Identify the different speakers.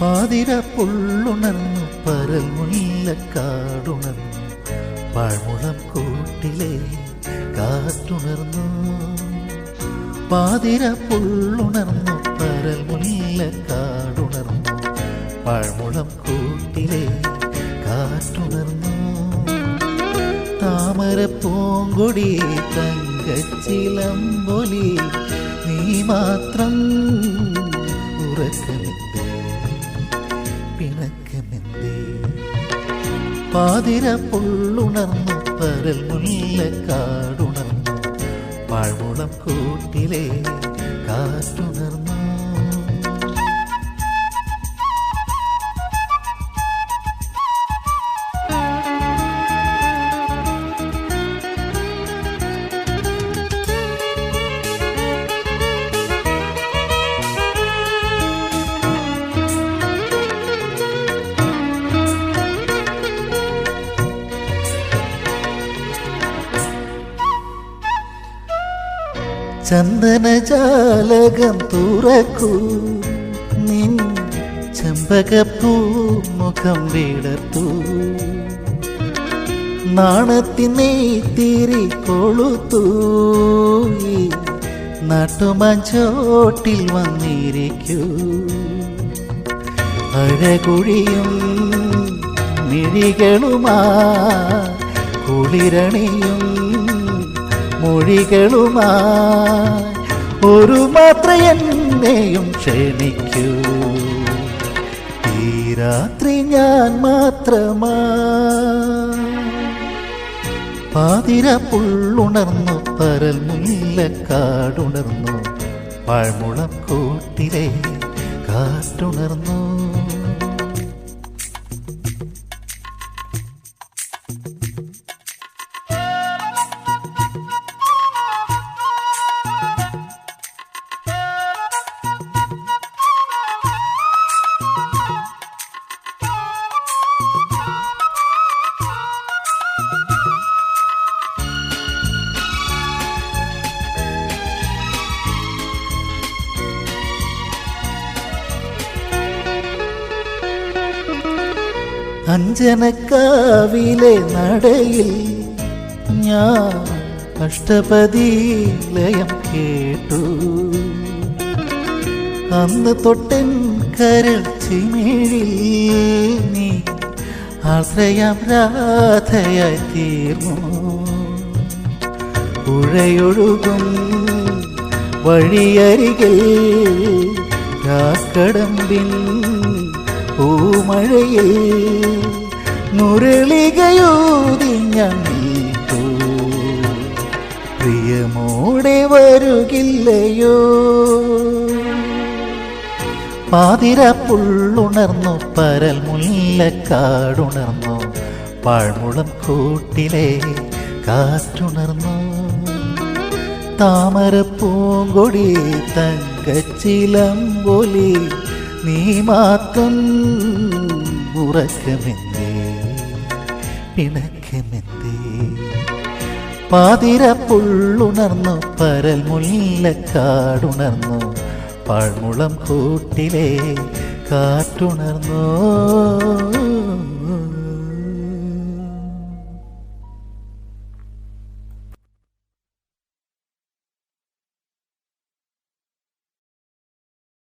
Speaker 1: പാതിര പുള്ളുണർന്നു പരൽ മുല്ലക്കാടുണർന്നു പാഴ്മുളം കൂട്ടിലെ കാറ്റുണർന്നു. പാതിരപ്പുള്ളുണർന്നു പരൽ മുല്ലക്കാടുണർന്നു പാഴ്മുളം കൂട്ടിലെ കാറ്റുണർന്നു. താമര പൂങ്കൊടി തങ്കച്ചിലമ്പൊലി മാത്രം ഉറക്കമെന്തേ പിണക്കമെന്തേ പാതിര പുള്ളുണർന്നു പരൽ മുല്ലക്കാടുണർന്നു പാഴ്മുളം കൂട്ടിലെ കാറ്റുണർന്നു. ചന്ദനജാലകം തുറക്കൂ. നിൻ ചെമ്പകപ്പൂ മുഖം വിടത്തൂ നാണത്തിനെ കൊളുത്തു. നാട്ടുമഞ്ചോട്ടിൽ നാട്ടുമാഞ്ചോട്ടിൽ വന്നിരിക്കൂ. അഴകുഴിയും മിഴികളുമാ കുളിരണിയും മൊഴികളുമായി ഒരു മാത്ര എന്നെയും ക്ഷണിക്കൂ. ഈ രാത്രി ഞാൻ മാത്രമാ പാതിര പുള്ളുണർന്നു പരൽ മുല്ലക്കാടുണർന്നു പഴമുളം കൂട്ടിലെ കാറ്റുണർന്നു. അഞ്ജനക്കാവിലെ നടയിൽ ഞാൻ അഷ്ടപതി ലയം കേട്ടു. അന്ന് തൊട്ടൻ കരൾ ചിമിഴിൽ നീ ആശ്രയം രാധയായി തീർന്നു. പുഴയൊഴുകും വഴിയരികിൽ രാക്കടമ്പിൻ പൂമഴയിൽ മുരളികയൂതി ഞാൻ നിൽക്കൂ പ്രിയമോടെ വരുകില്ലയോ? പാതിര പുള്ളുണർന്നു പരൽ മുല്ലക്കാടുണർന്നു പാഴ്മുളം കൂട്ടിലെ കാറ്റുണർന്നു. താമര പൂങ്കൊടി തങ്കച്ചിലമ്പൊലി നീ മാത്രം ഉറക്കമെന്തേ പിണക്കമെന്തേ പാതിര പുള്ളുണർന്നു പരൽ മുല്ലക്കാടുണർന്നു പാഴ്മുളം കൂട്ടിലെ കാറ്റുണർന്നു.